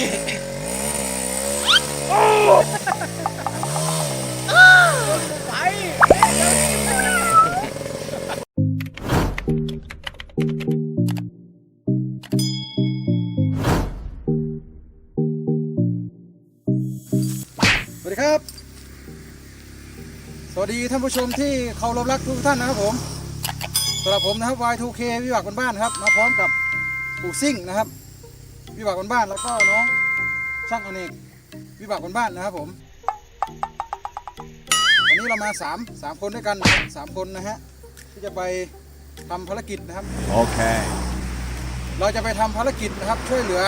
สวัสดีครับ สวัสดีท่านผู้ชมที่เคารพรักทุกท่านนะครับผมสำหรับผมนะครับ Y2K วิบากบ้านครับ มาพร้อมกับปู่ซิ่งนะครับ วิบากบ้านๆแล้วก็น้องช่างอเนกวิบากบ้านๆนะครับผมวันนี้เรามาสามสามคนด้วยกันสามคนนะฮะที่จะไปทำภารกิจนะครับ Okay. เราจะไปทำภารกิจนะครับ ช่วยเหลือ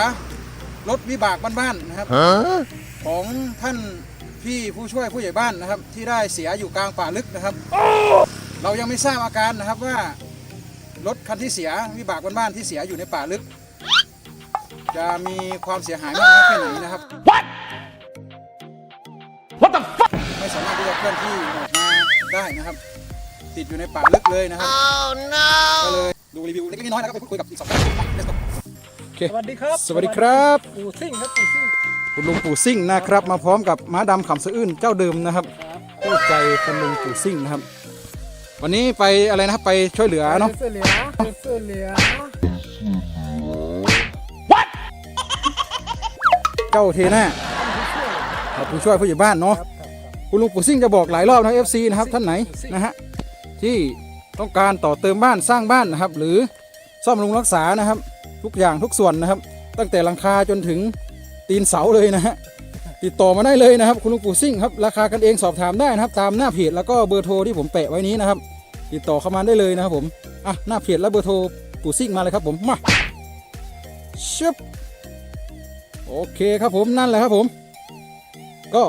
รถวิบากบ้านๆนะครับ Huh? ของท่านพี่ผู้ช่วยผู้ใหญ่บ้านนะครับ ที่ได้เสียอยู่กลางป่าลึกนะครับ เรายังไม่ทราบอาการนะครับว่ารถคันที่เสียวิบากบ้านๆที่เสียอยู่ในป่าลึก จะมีความเสียหายมากน้อยแค่ไหนนะครับ What? What the fuck? ไม่สามารถที่จะเคลื่อนที่ออกมาได้นะครับ ติดอยู่ในป่าลึกเลยนะครับก็เลยดูรีวิวเล็กๆน้อยๆแล้วก็ไปพูดคุยกับอีกสองท่าน Let's go โอเคสวัสดีครับ สวัสดีครับปู่ซิ่งครับปู่ซิ่งคุณลุงปู่ซิ่งนะครับ มาพร้อมกับม้าดำขำสะอื้นเจ้าเดิมนะครับคู่ใจคุณลุงปู่ซิ่งนะครับ วันนี้ไปอะไรนะครับไปช่วยเหลือเนาะเสื้อเหลือเสื้อเหลือ เจ้าเทน่าครับผู้ช่วยผู้ใหญ่บ้านเนาะคุณลุงปู่ซิ่งจะบอกหลายรอบนะ FC นะครับท่านไหนนะฮะที่ต้องการต่อเติมบ้านสร้างบ้านนะครับ หรือซ่อมรุงรักษานะครับ ทุกอย่างทุกส่วนนะครับ ตั้งแต่หลังคาจนถึงตีนเสาเลยนะฮะติดต่อมาได้เลยนะครับ คุณลุงปู่ซิ่งครับราคากันเองสอบถามได้นะครับ ตามหน้าเพจแล้วก็เบอร์โทรที่ผมแปะไว้นี้นะครับ ติดต่อเข้ามาได้เลยนะครับผมอะหน้าเพจและเบอร์โทรปู่ซิ่งมาเลยครับผมมาชึบ โอเคครับผมนั่นแหละครับผม ก็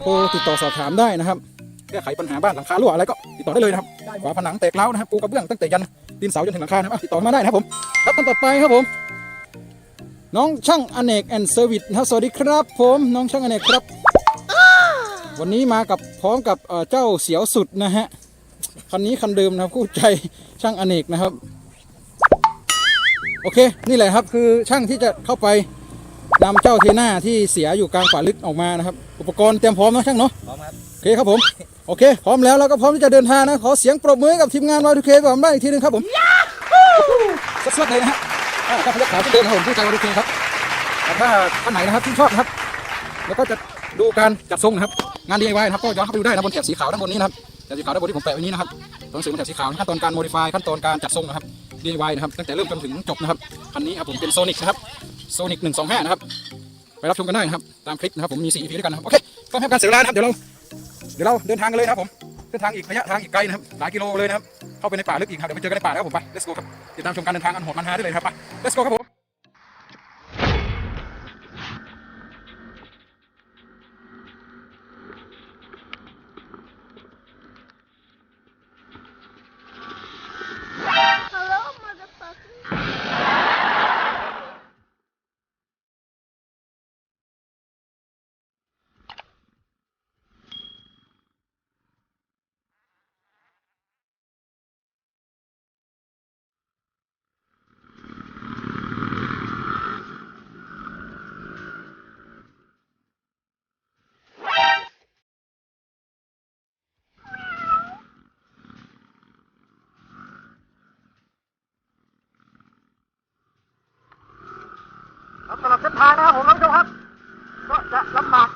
โทรติดต่อสอบถามได้นะครับแก้ไขปัญหาบ้านหลังคารั่วอะไรก็ติดต่อได้เลยนะครับฝาผนังแตกร้าวนะครับปูกระเบื้องตั้งแต่ยันตีนเสาจนถึงหลังคานะครับอะติดต่อมาได้นะครับผม ครับท่านต่อไปครับผม น้องช่างอเนกแอนด์เซอร์วิสนะครับสวัสดีครับ ผมน้องช่างอเนกครับ วันนี้มากับพร้อมกับเอ่อเจ้าเสียวสุดนะฮะคันนี้คันเดิมนะครับคู่ใจช่างอเนกนะครับ โอเค นี่แหละครับคือช่างที่จะเข้าไป นำเจ้าเทน่าที่เสียอยู่กลางป่าลึกออกมานะครับ อุปกรณ์เตรียมพร้อมนะช่างเนาะพร้อมครับโอเคครับผมโอเค พร้อมแล้วเราก็พร้อมที่จะเดินทางนะ ขอเสียงปรบมือให้กับทีมงานวายทูเคก่อนได้อีกทีหนึงครับผมสดๆเลยนะฮะอ่าถ้าพยักขาที่เดินครับผมผู้ใจวายทูเคครับแต่ถ้าท่านไหนนะครับที่ชอบนะครับ แล้วก็จะดูการจัดทรงนะครับ งาน DIY นะครับก็ย้อนเข้าไปดูได้นะบนแถบสีขาวด้านบนนี้นะครับแถบสีขาวด้านบนที่ผมแปะไว้นี้นะครับตัวหนังสือบนแถบสีขาวขั้นตอนการ modify ขั้นตอนการจัดทรงนะครับ DIY นะครับตั้งแต่เริ่มจนถึงจบนะครับคันนี้ครับผมเป็นโซนิกนะครับโซนิกหนึ่งสองห้านะครับไปรับชมกันได้นะครับตามคลิปนะครับผมมีสี่ EP ด้วยกันนะครับโอเคก็ไม่ให้การเสียเวลานะครับเดี๋ยวเราเดี๋ยวเราเดินทางกันเลยนะครับผมเดินทางอีกระยะทางอีกไกลนะครับหลายกิโลเลยนะครับเข้าไปในป่าลึกอีกครับเดี๋ยวไปเจอกันในป่าแล้วครับผมไป let's go ครับติดตามชมการเดินทางอันโหดมันฮาได้เลยครับไป let's go ครับผม สำหรับเส้นทางนะครับผมท่านผู้ชมครับ ก็จะลำบาก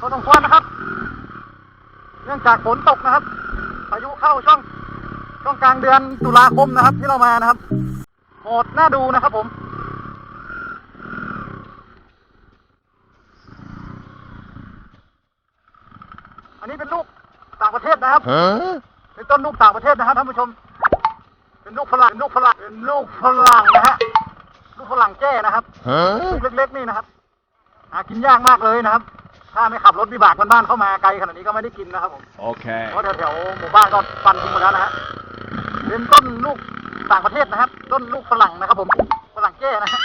พอสมควรนะครับ เนื่องจากฝนตกนะครับพายุเข้าช่วงช่วงกลางเดือนตุลาคมนะครับ ที่เรามานะครับโหดน่าดูนะครับผมอันนี้เป็นลูกต่างประเทศนะครับ Huh? เป็นต้นลูกต่างประเทศนะครับท่านผู้ชม เป็นลูกฝรั่ง เป็นลูกฝรั่ง เป็นลูกฝรั่งนะฮะ ลูกฝรั่งแจ้นะครับ Huh? ลูกเล็กๆนี่นะครับหากินยากมากเลยนะครับ ถ้าไม่ขับรถวิบากบ้านๆเข้ามาไกลขนาดนี้ก็ไม่ได้กินนะครับผม Okay. เพราะแถวๆหมู่บ้านก็ฟันทิ้งหมดแล้วนะฮะเป็นต้นลูกต่างประเทศนะครับ ต้นลูกฝรั่งนะครับ ผมฝรั่งแจ้นะฮะ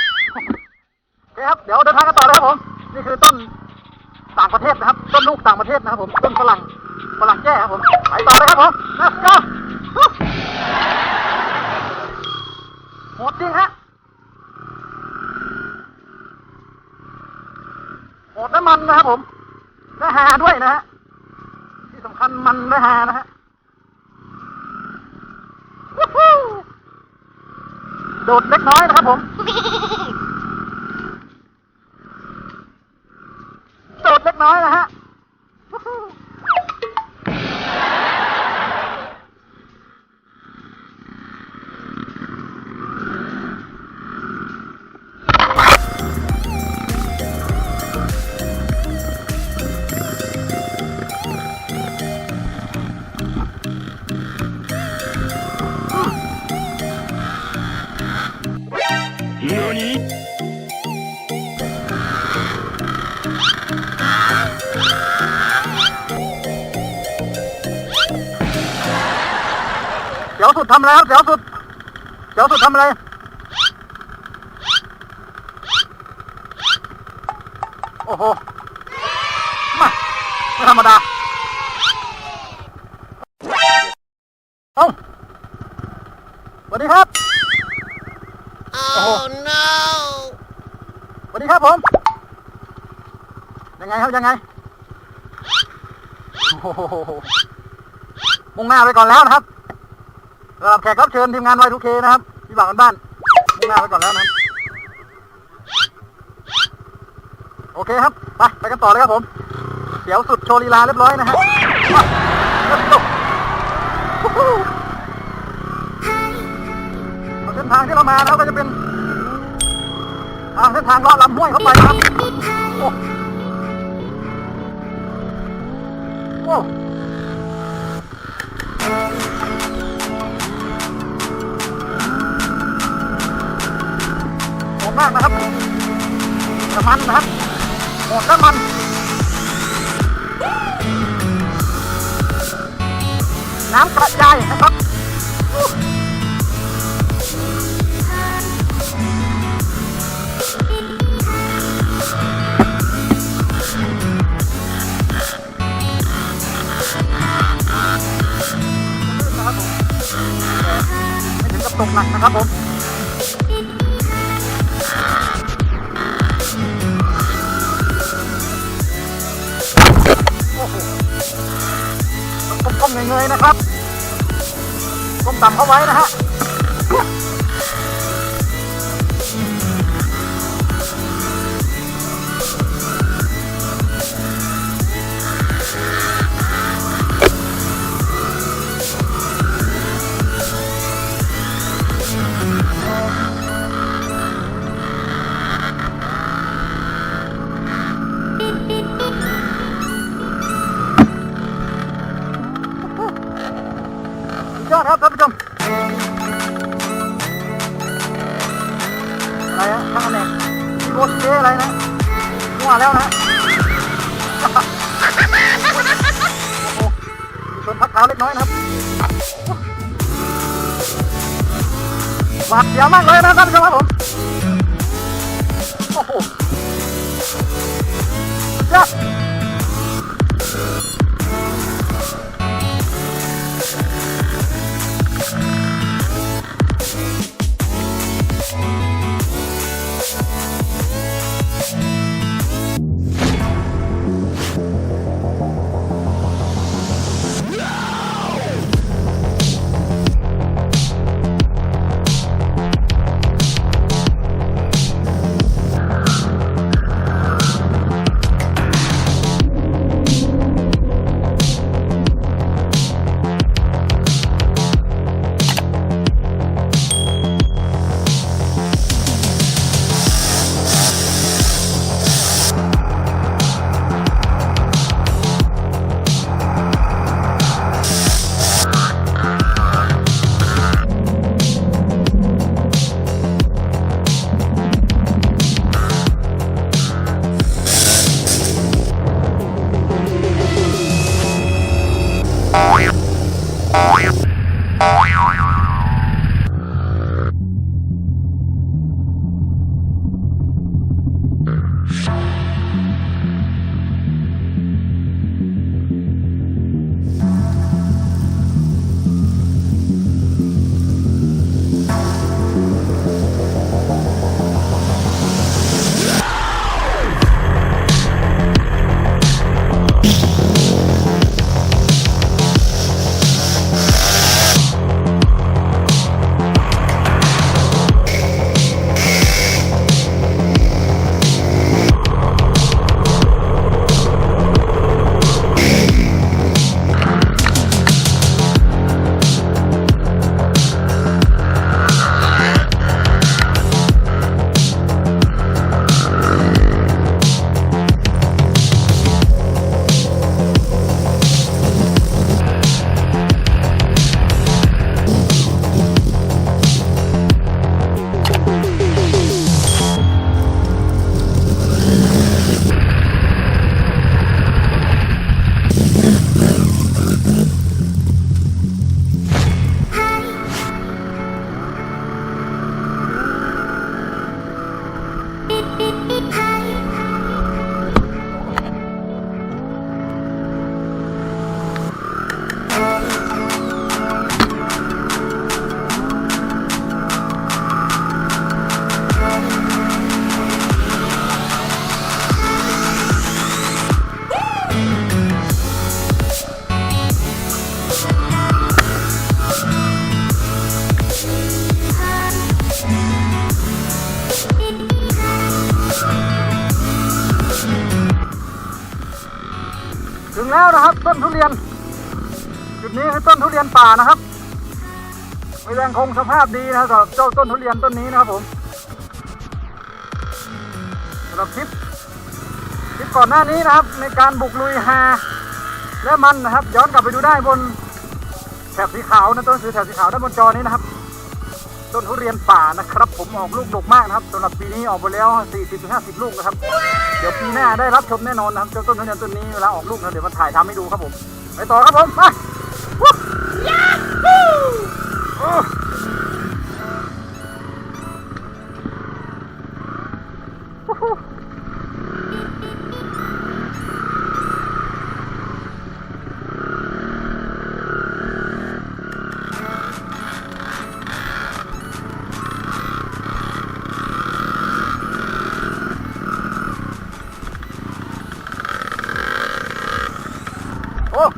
โอเคครับเดี๋ยวเดินทางกันต่อเลยครับผม นี่คือต้นต่างประเทศนะครับ ต้นลูกต่างประเทศนะครับ ผมต้นฝรั่งฝรั่งแจ้ครับผมไปต่อ Hannah. เดี๋ยวสุดทำอะไรครับเดี๋ยวสุดเดี๋ยวสุดทำอะไร ยังไงมุ่งหน้าไปก่อนแล้วนะครับสำหรับแขกรับเชิญทีมงาน Y2K นะครับที่บ่าวกันบ้านมุ่งหน้าไปก่อนแล้วนะครับโอเคครับ ไป ไปกันต่อเลยครับผมเดี๋ยวสุดโชว์ลีลาเรียบร้อยนะฮะเส้นทางที่เรามานะครับก็จะเป็นเส้นทางลาะลำห้วยเข้าไปครับากนะครับแต่มันนะครับโหดและมันน้ำกระจายนะครับนะครับผมไม่ถึงกับตกหนักนะครับผม นะครับก้มต่ำเข้าไว้นะฮะ ครับท่านผู้ชมอะไรฮะช่างอเนกโคตรเท่อะไรนะมั่วแล้วนะชนพักเท้าเล็กน้อยนะครับหวาดเสียวมากเลยนะท่านผู้ชมครับผม งแล้วนะครับ ต้นทุเรียน จุดนี้คือต้นทุเรียนป่านะครับไม่ยังคงสภาพดีนะครับสำหรับเจ้าต้นทุเรียนต้นนี้นะครับผมสำหรับคลิปคลิปก่อนหน้านี้นะครับ ในการบุกลุยฮาและมันนะครับ ย้อนกลับไปดูได้บนแถบสีขาวนะต้นสือแถบสีขาวด้านบนจอนี้นะครับ ต้นทุเรียนป่านะครับ ผมออกลูกดกมากนะครับสำหรับปีนี้ออกไปแล้ว 40-50 ลูกนะครับ เดี๋ยวปีหน้าได้รับชมแน่นอนนะครับเจ้าต้นทุเรียนต้นนี้เวลาออกลูกนะเดี๋ยวมาถ่ายทำให้ดูครับผมไปต่อครับผมมาวู้โอ้วู้ฮู้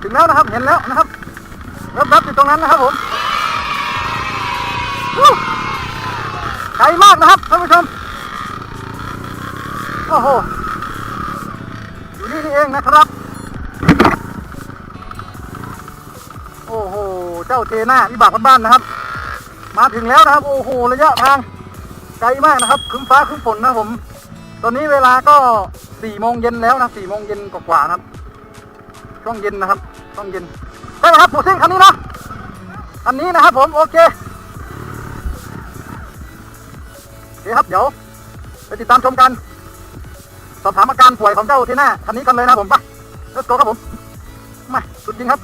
งแล้วนะครับ เห็นแล้วนะครับรับรับอยู่ตรงนั้นนะครับผมไกลมากนะครับท่านผู้ชม โอ้โห อยู่นี่นี่เองนะครับ โอ้โห เจ้าเทน่าวิบากบ้านๆนะครับ มาถึงแล้วนะครับ โอ้โห ระยะทางไกลมากนะครับครึ้มฟ้าครึ้มฝนนะผม ตอนนี้เวลาก็สี่โมงเย็นแล้วนะสี่โมงเย็นกว่าๆนะครับ ช่วงเย็นนะครับ ช่วงเย็นได้ไหมครับปูซิ่งคันนี้นะคันนี้นะครับผมโอเคโอเคครับเดี๋ยวไปติดตามชมกัน สอบถามอาการป่วยของเจ้าเทน่าคันนี้กันเลยนะผมไปเลสโกครับผมมาสุดจริงครับ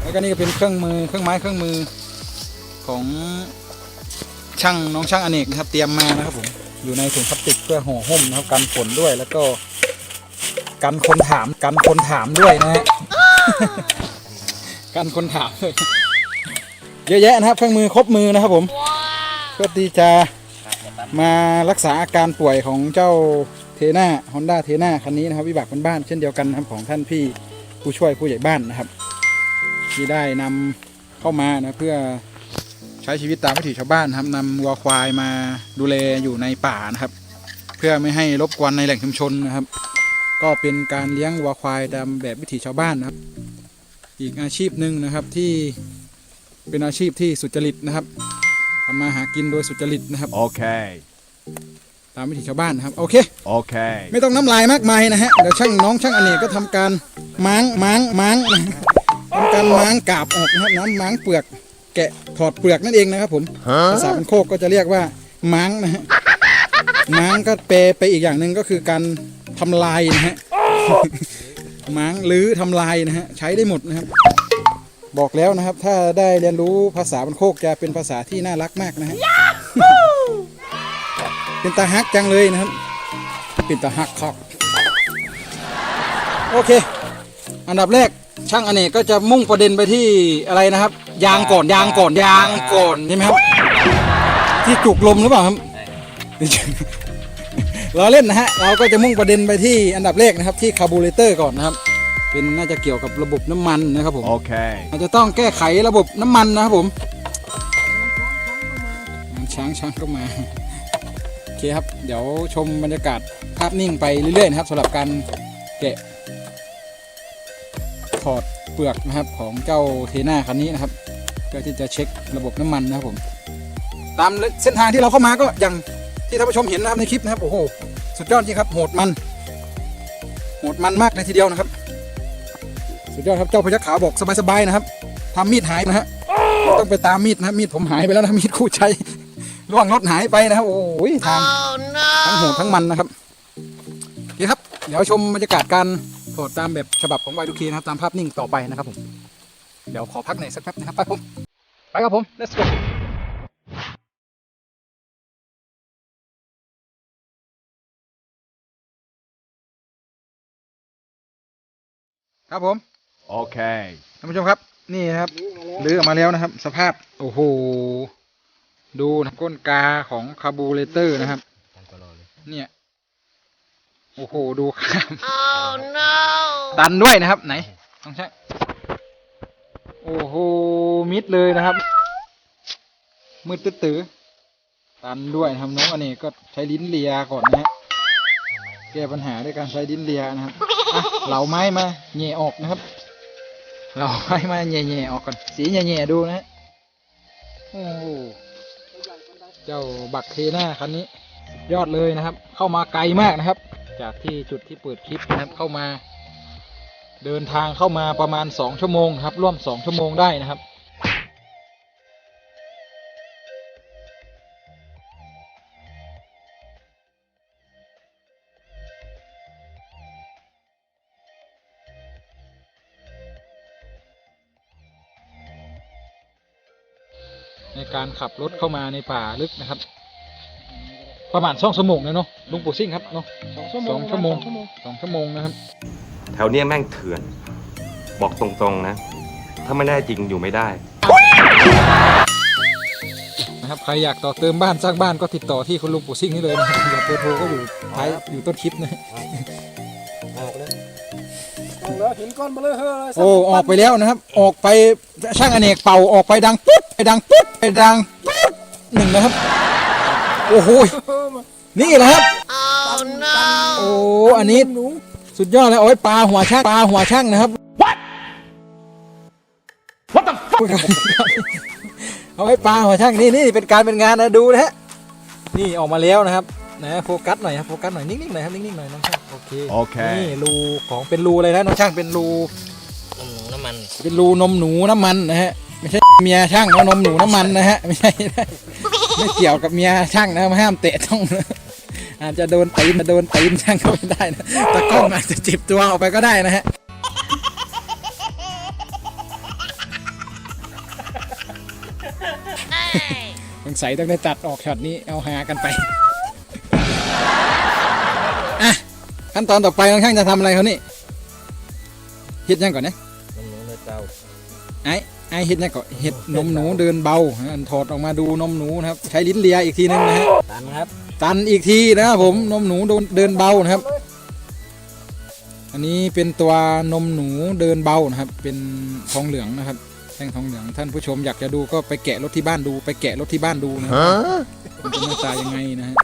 แล้วก็นี่ก็เป็นเครื่องมือเครื่องไม้เครื่องมือของช่างน้องช่างอเนกนะครับ เตรียมมานะครับผมอยู่ในถุงพลาสติกเพื่อห่อหุ้มนะครับกันฝนด้วยแล้วก็ กันคนถามกันคนถามด้วยนะฮะกันคนถามด้วยเยอะแยะนะครับเครื่องมือครบมือนะครับผมเพื่อที่จะมารักษาอาการป่วยของเจ้าเทน่าฮอนด้าเทน่าคันนี้นะครับวิบากบ้านๆเช่นเดียวกันนะครับของท่านพี่ผู้ช่วยผู้ใหญ่บ้านนะครับ ที่ได้นำเข้ามานะเพื่อใช้ชีวิตตามวิถีชาวบ้านนะครับนำวัวควายมาดูแลอยู่ในป่านะครับ เพื่อไม่ให้รบกวนในแหล่งชุมชนนะครับ ก็เป็นการเลี้ยงวัวควายตามแบบวิถีชาวบ้านนะครับ อีกอาชีพหนึ่งนะครับที่เป็นอาชีพที่สุจริตนะครับทำมาหากินโดยสุจริตนะครับ Okay. ตามวิถีชาวบ้านนะครับ โอเค Okay. ไม่ต้องน้ำลายมากมายนะฮะ เดี๋ยวช่างน้องช่างอเนกก็ทำการม้างม้างม้างนะทำการม้างกาบออกนะครับน้ำม้างเปลือก แกะถอดเปลือกนั่นเองนะครับผม ภาษาเป็นโคกก็จะเรียกว่าม้างนะฮะ ม้างก็แปลไปอีกอย่างหนึ่งก็คือการ ทำลายนะฮะม้างหรือทำลายนะฮะใช้ได้หมดนะครับ บอกแล้วนะครับ ถ้าได้เรียนรู้ภาษาเป็นโคกจะเป็นภาษาที่น่ารักมากนะฮะเป็นตาฮักจังเลยนะครับ เป็นตาฮักคอกโอเค อันดับแรกช่างอเนกก็จะมุ่งประเด็นไปที่อะไรนะครับ ยางก่อนยางก่อนยางก่อนใช่ไหมครับ ที่จุกลมหรือเปล่าครับ เราเล่นนะฮะเราก็จะมุ่งประเด็นไปที่อันดับแรกนะครับที่คาร์บูเรเตอร์ก่อนนะครับ เป็นน่าจะเกี่ยวกับระบบน้ำมันนะครับผม Okay. เราจะต้องแก้ไขระบบน้ำมันนะครับผมช้างช้างก็มาโอเคครับ เดี๋ยวชมบรรยากาศภาพนิ่งไปเรื่อยๆนะครับสำหรับการแกะถอดเปลือกนะครับของเจ้าเทน่าคันนี้นะครับเพื่อที่จะเช็คระบบน้ำมันนะครับผม ตามเส้นทางที่เราเข้ามาก็อย่าง ที่ท่านผู้ชมเห็นนะครับในคลิปนะครับโอ้โหสุดยอดจริงครับโหดมันโหดมันมากเลยทีเดียวนะครับ สุดยอดครับเจ้าพยัคฆ์ขาวบอกสบายๆนะครับทำมีดหายนะฮะต้องไปตามมีดนะมีดผมหายไปแล้วนะมีดคู่ใจล่วงรถหายไปนะครับ โอ้ยทางทั้งโหดทั้งมันนะครับโอเคครับ เดี๋ยวชมบรรยากาศการถอดตามแบบฉบับของวายดูคีนะครับ ตามภาพนิ่งต่อไปนะครับผมเดี๋ยวขอพักหน่อยสักแป๊บนะครับไปผมไปครับผม let's go ครับผม Okay. ท่านผู้ชมครับ นี่นะครับลื้อออกมาแล้วนะครับ สภาพ โอ้โห ดูนะก้นกาของคาร์บูเรเตอร์นะครับ เนี่ย โอ้โห ดูครับ Oh no! ดันด้วยนะครับ ไหน ต้องใช้ โอ้โห มิดเลยนะครับ มืดตื้อๆดันด้วยนะครับน้องอันนี้ก็ใช้ลิ้นเลียก่อนนะฮะโอเคแก้ปัญหาด้วยการใช้ดินเลียนะครับอะ เหลาไม้มาแหย่ออกนะครับเหลาไม้มาแหย่ๆออกก่อน สีแหย่ๆดูนะโอ้เจ้าบักเทน่าคันนี้ ยอดเลยนะครับ เข้ามาไกลมากนะครับ จากที่จุดที่เปิดคลิปนะครับเข้ามา เดินทางเข้ามาประมาณ2ชั่วโมงครับ ร่วม2ชั่วโมงได้นะครับ ในการขับรถเข้ามาในป่าลึกนะครับ ประมาณสองชั่วโมงนะเนาะลุงปู่ซิ่งครับเนาะสองชั่วโมงสองชั่วโมงสองชั่วโมงสองชั่วโมงนะครับ แถวเนี้ยแม่งเถื่อน บอกตรงๆนะ ถ้าไม่ได้จริงอยู่ไม่ได้ นะครับใครอยากต่อเติมบ้านสร้างบ้านก็ติดต่อที่คุณลุงปู่ซิ่งนี่เลยนะครับอยากเบอร์โทรก็อยู่ท้ายอยู่ต้นคลิปนะ เอาแล้วเห็นก้อนมาเลยเฮ้ยโอ้ออกไปแล้วนะครับ ออกไปช่างอเนกเป่าออกไปดังปุ๊บไปดังปุ๊บไปดังปุ๊บหนึ่งนะครับ โอ้โหนี่แหละครับ Oh no! โอ้อันนี้สุดยอดเลยเอาไว้ปลาหัวช่างปลาหัวช่างนะครับ What What the fuck เอาไว้ปลาหัวช่างนี่นี่เป็นการเป็นงานนะดูนะฮะนี่ออกมาแล้วนะครับนะโฟกัสหน่อยครับโฟกัสหน่อยนิ่งๆหน่อยครับนิ่งๆหน่อยน้องช่าง โอเคโอเค นี่รูของเป็นรูอะไรนะน้องช่างเป็นรูนมหนูน้ำมันเป็นรูนมหนูน้ำมันนะฮะไม่ใช่เมียช่างนะนมหนูน้ำมันนะฮะไม่ใช่นะไม่เกี่ยวกับเมียช่างนะห้ามเตะต้องนะอาจจะโดนตีนโดนตีนช่างก็ไม่ได้นะตะกล้องอาจจะจิบตัวออกไปก็ได้นะฮะสงสัยต้องได้ตัดออกช็อตนี้เอาหากันไป ขั้นตอนต่อไปน้องช่างจะทำอะไรเขานี่เฮ็ดยังก่อนนะนมหนูเนื้อเต้าไอ้ไอ้เห็ดเนี่ยก็เห็ดนมหนูเดินเบาอันถอดออกมาดูนมหนูนะครับ ใช้ลิ้นเลียอีกทีนึงนะฮะตันครับตันอีกทีนะครับผมนมหนูโดนเดินเบานะครับ อันนี้เป็นตัวนมหนูเดินเบานะครับ เป็นทองเหลืองนะครับแท่งทองเหลืองท่านผู้ชมอยากจะดูก็ไปแกะรถที่บ้านดู ไปแกะรถที่บ้านดูนะครับมันจะหน้าตายังไงนะฮะ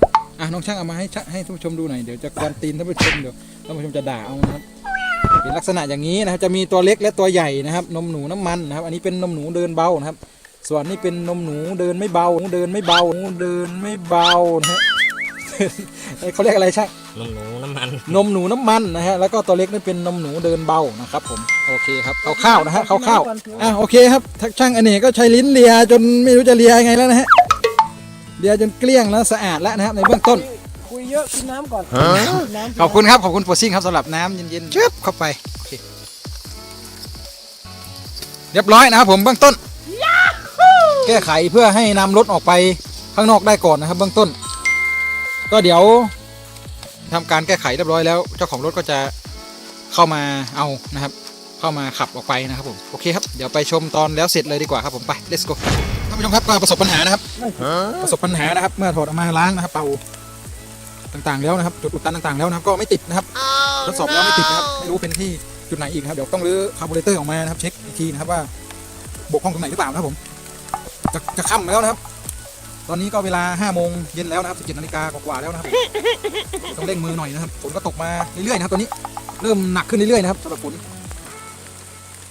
อะน้องช่างเอามาให้ช่างให้ท่านผู้ชมดูหน่อยเดี๋ยวจะกวนตีนท่านผู้ชมเดี๋ยวท่านผู้ชมจะด่าเอานะครับเป็นลักษณะอย่างนี้นะครับจะมีตัวเล็กและตัวใหญ่นะครับ นมหนูน้ำมันนะครับ อันนี้เป็นนมหนูเดินเบานะครับ ส่วนนี้เป็นนมหนูเดินไม่เบาเดินไม่เบาเดินไม่เบานะฮะเขาเรียกอะไรช่างนมหนูน้ำมันนมหนูน้ำมันนะฮะแล้วก็ตัวเล็กนี่เป็นนมหนูเดินเบานะครับผมโอเคครับคร่าวๆนะฮะคร่าวๆอะโอเคครับทักช่างอเนกก็ใช้ลิ้นเลียจนไม่รู้จะเลียยังไงแล้วนะฮะ เลียจนเกลี้ยงแล้วสะอาดแล้วนะครับในเบื้องต้น คุยเยอะกินน้ำก่อนกินน้ำขอบคุณครับ ขอบคุณโปรซิ่งครับสำหรับน้ำเย็นๆชึบเข้าไปโอเคเรียบร้อยนะครับผมเบื้องต้น แก้ไขเพื่อให้นำรถออกไปข้างนอกได้ก่อนนะครับ เบื้องต้น ก็เดี๋ยวทำการแก้ไขเรียบร้อยแล้ว เจ้าของรถก็จะเข้ามาเอานะครับ เข้ามาขับออกไปนะครับผมโอเคครับเดี๋ยวไปชมตอนแล้วเสร็จเลยดีกว่าครับผมไป let's go ท่าน ผู้ชมครับก็ประสบปัญหานะครับ ประสบปัญหานะครับ เมื่อถอดออกมาล้างนะครับเป่าต่างๆแล้วนะครับ จุดอุดตันต่างๆแล้วนะครับ ก็ไม่ติดนะครับทดสอบแล้วไม่ติดนะครับไม่รู้เป็นที่จุดไหนอีกนะครับเดี๋ยวต้องรื้อคาร์บูเรเตอร์ออกมานะครับเช็คอีกทีนะครับว่าบกพร่องตรงไหนหรือเปล่านะครับผมจะจะค่ำแล้วนะครับ ตอนนี้ก็เวลา5โมงเย็นแล้วนะครับ17นาฬิกากว่าๆแล้วนะครับผมต้องเร่งมือหน่อยนะครับฝนก็ตกมาเรื่อยๆนะครับตอนนี้เริ่มหนักขึ้นเรื่อยๆนะครับสำหรับฝน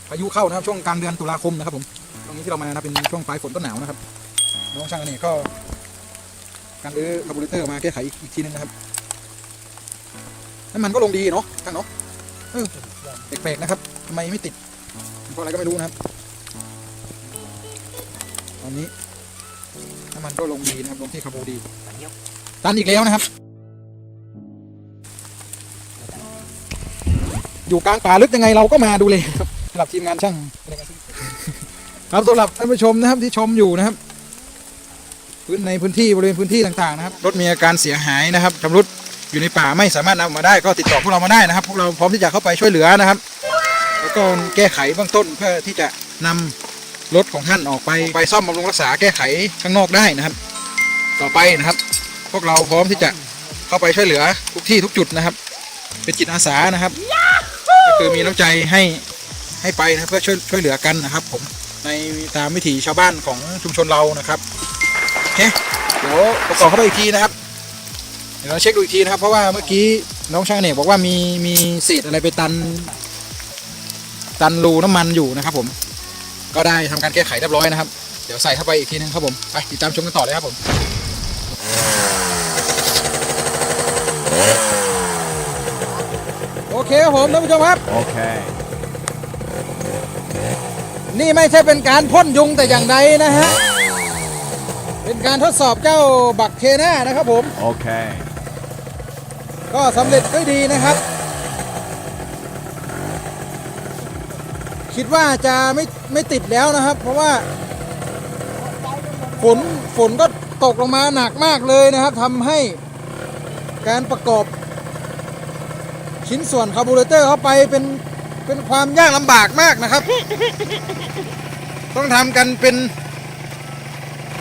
พายุเข้านะครับช่วงกลางเดือนตุลาคมนะครับผมต รงนี้ที่เรามานะครับเป็นช่วงปลายฝนต้นหนาวนะครับน้องช่างอันนี้ก็การรื้อคาร์บูเรเตอร์มาแก้ไขอีกอีกทีนึงนะครับน้ำมันก็ลงดีเนาะช่างเนาะเออแปลกๆนะครับทำไมไม่ติดเพราะอะไรก็ไม่รู้นะครับ ตอนนี้น้ำมันก็ลงดีนะครับลงที่คาร์บูดีตันอีกแล้วนะครับ อยู่กลางป่าลึกยังไงเราก็มาดูเลยครับสำหรับทีมงานช่าง ครับสำหรับท่านผู้ชมนะครับที่ชมอยู่นะครับพื้นในพื้นที่บริเวณพื้นที่ต่างๆนะครับรถมีอาการเสียหายนะครับชำรุดอยู่ในป่าไม่สามารถนำออกมาได้ก็ติดต่อพวกเรามาได้นะครับ พวกเราพร้อมที่จะเข้าไปช่วยเหลือนะครับ แล้วก็แก้ไขเบื้องต้นเพื่อที่จะนำรถของท่านออกไปไปซ่อมบำรุงรักษาแก้ไขข้างนอกได้นะครับ ต่อไปนะครับ พวกเราพร้อมที่จะเข้าไปช่วยเหลือทุกที่ทุกจุดนะครับ เป็นจิตอาสานะครับ ก็คือมีน้ำใจให้ให้ไปนะเพื่อช่วยช่วยเหลือกันนะครับผม ในตามวิถีชาวบ้านของชุมชนเรานะครับโอเคเดี๋ยวประกอบเข้าไปอีกทีนะครับ เดี๋ยวเราเช็คดูอีกทีนะครับ เพราะว่าเมื่อกี้น้องช่างเนกบอกว่ามีมีเศษอะไรไปตัน ตันรูน้ำมันอยู่นะครับ ผม ก็ได้ทำการแก้ไขเรียบร้อยนะครับ เดี๋ยวใส่เข้าไปอีกทีนึงครับผมไปติดตามชมกันต่อเลยครับผมโอเคครับผมท่านผู้ชมครับ Okay. นี่ไม่ใช่เป็นการพ่นยุงแต่อย่างใดนะฮะ เป็นการทดสอบเจ้าบักเทน่านะครับผม Okay. ก็สำเร็จด้วยดีนะครับ คิดว่าจะไม่ไม่ติดแล้วนะครับ เพราะว่า ฝนฝนก็ตกลงมาหนักมากเลยนะครับทำให้การประกอบ ชิ้นส่วนคาร์บูเรเตอร์เข้าไปเป็น เป็นความยากลำบากมากนะครับ ต้องทำกันเป็น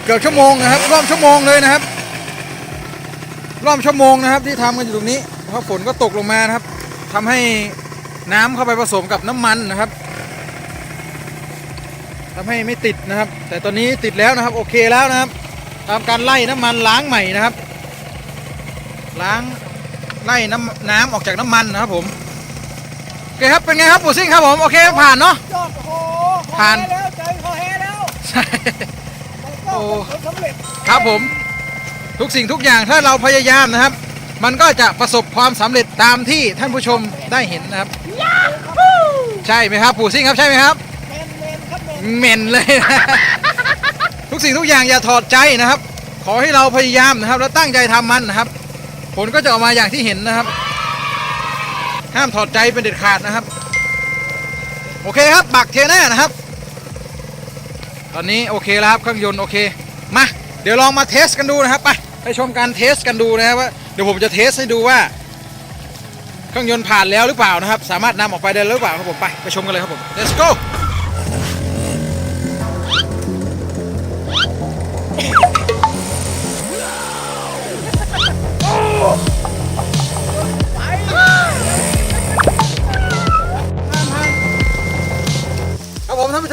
เกือบชั่วโมงนะครับร่วมชั่วโมงเลยนะครับรอบชั่วโมงนะครับ ที่ทำกันอยู่ตรงนี้เพราะฝนก็ตกลงมานะครับทำให้น้ำเข้าไปผสมกับน้ำมันนะครับทำให้ไม่ติดนะครับ แต่ตอนนี้ติดแล้วนะครับ โอเคแล้วนะครับทำการไล่น้ำมันล้างใหม่นะครับ ล้างไล่น้ำน้ำออกจากน้ำมันนะครับผม เคครับเป็นไงครับปู่ซิ่งครับผมโอเคผ่านเนาะ ยอดโอ้โหผ่านขอแห้แล้วใจขอแห้แล้วใช่ มันก็โอ้ ผลสำเร็จครับผมทุกสิ่งทุกอย่างถ้าเราพยายามนะครับ มันก็จะประสบความสำเร็จตามที่ท่านผู้ชมได้เห็นนะครับ ใช่ไหมครับปู่ซิ่งครับใช่ไหมครับเมนเมนครับเมนเหม็นเลยนะ ทุกสิ่งทุกอย่างอย่าถอดใจนะครับ ขอให้เราพยายามนะครับ แล้วตั้งใจทำมันนะครับ ผลก็จะออกมาอย่างที่เห็นนะครับ ห้ามถอดใจเป็นเด็ดขาดนะครับ โอเคครับบักเทน่านะครับ ตอนนี้โอเคแล้วครับเครื่องยนต์โอเคมาเดี๋ยวลองมาเทสกันดูนะครับไปไปชมการเทสกันดูนะครับว่าเดี๋ยวผมจะเทสให้ดูว่า เครื่องยนต์ผ่านแล้วหรือเปล่านะครับ สามารถนำออกไปได้แล้วหรือเปล่าครับผมไปไปชมกันเลยครับผม let's go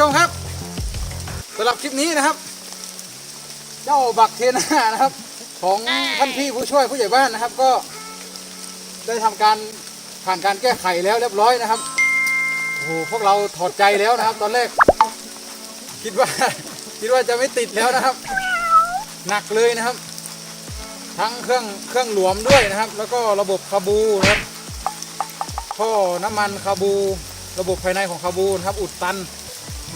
ผมท่านผู้ชมครับสำหรับคลิปนี้นะครับ เจ้าบักเทนานะครับ ของท่านพี่ผู้ช่วยผู้ใหญ่บ้านนะครับ ก็ได้ทำการผ่านการแก้ไขแล้วเรียบร้อยนะครับโอ้โหพวกเราถอดใจแล้วนะครับ ตอนแรก คิดว่าคิดว่าจะไม่ติดแล้วนะครับ หนักเลยนะครับ ทั้งเครื่องเครื่องหลวมด้วยนะครับ แล้วก็ระบบคาบูนะครับท่อน้ำมันคาบู ระบบภายในของคาบูนะครับอุดตัน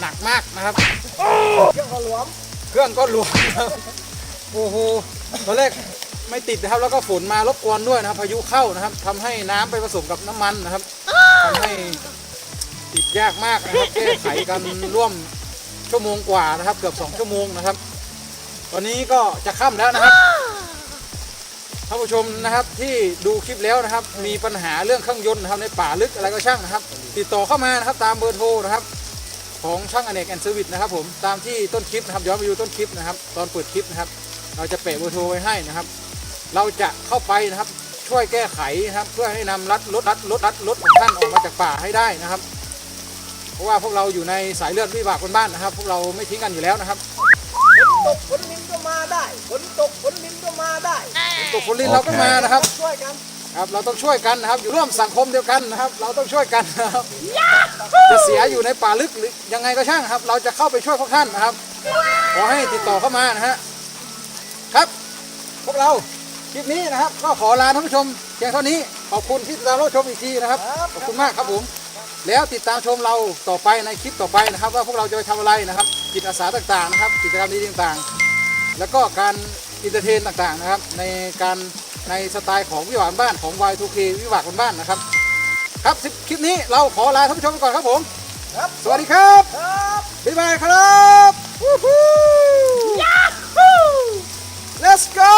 หนักมากนะครับเครื่องขอหลวมเครื่องก็รวมนะครับโอ้โหตอนแรกไม่ติดนะครับแล้วก็ฝนมารบกวนด้วยนะครับ พายุเข้านะครับทำให้น้ำไปผสมกับน้ำมันนะครับทำให้ติดยากมากนะครับแก้ไขกันร่วมชั่วโมงกว่านะครับ เกือบสองชั่วโมงนะครับตอนนี้ก็จะค่ำแล้วนะครับท่านผู้ชมนะครับที่ดูคลิปแล้วนะครับ มีปัญหาเรื่องเครื่องยนต์นะครับในป่าลึกอะไรก็ช่างนะครับ ติดต่อเข้ามานะครับตามเบอร์โทรนะครับ ของช่างอเนกแอนเซอร์วิสนะครับผมตามที่ต้นคลิปนะครับย้อนไปดูต้นคลิปนะครับ ตอนเปิดคลิปนะครับ เราจะแปะเบอร์โทรไว้ให้นะครับ เราจะเข้าไปนะครับช่วยแก้ไขนะครับเพื่อให้นำรัดรถรัดรถรัดรถของท่านออกมาจากป่าให้ได้นะครับ เพราะว่าพวกเราอยู่ในสายเลือดวิบากคนบ้านนะครับ พวกเราไม่ทิ้งกันอยู่แล้วนะครับฝนตกฝนลินก็มาได้ฝนตกฝนลินก็มาได้ตกฝนลินเราก็มานะครับช่วยกัน ครับเราต้องช่วยกันนะครับ อยู่ร่วมสังคมเดียวกันนะครับ เราต้องช่วยกันนะครับจะเสียอยู่ในป่าลึกหรือยังไงก็ช่างครับ เราจะเข้าไปช่วยพวกท่านนะครับขอให้ติดต่อเข้ามานะฮะครับ พวกเราคลิปนี้นะครับ ก็ขอลาท่านผู้ชมเพียงเท่านี้ขอบคุณที่ติดตามรับชมอีกทีนะครับขอบคุณมากครับผม แล้วติดตามชมเราต่อไปในคลิปต่อไปนะครับ ว่าพวกเราจะไปทำอะไรนะครับจิตอาสาต่างๆนะครับกิจกรรมดีๆต่างๆ แล้วก็การอินเตอร์เทนต่างๆนะครับ ในการ ในสไตล์ของวิวานบ้านของ Y2K วิวากคนบ้านนะครับ ครับคลิปนี้เราขอลาท่านผู้ชมไปก่อนครับผมครับสวัสดีครับครับบ๊ายบายครับวู้ฮู้ Let's go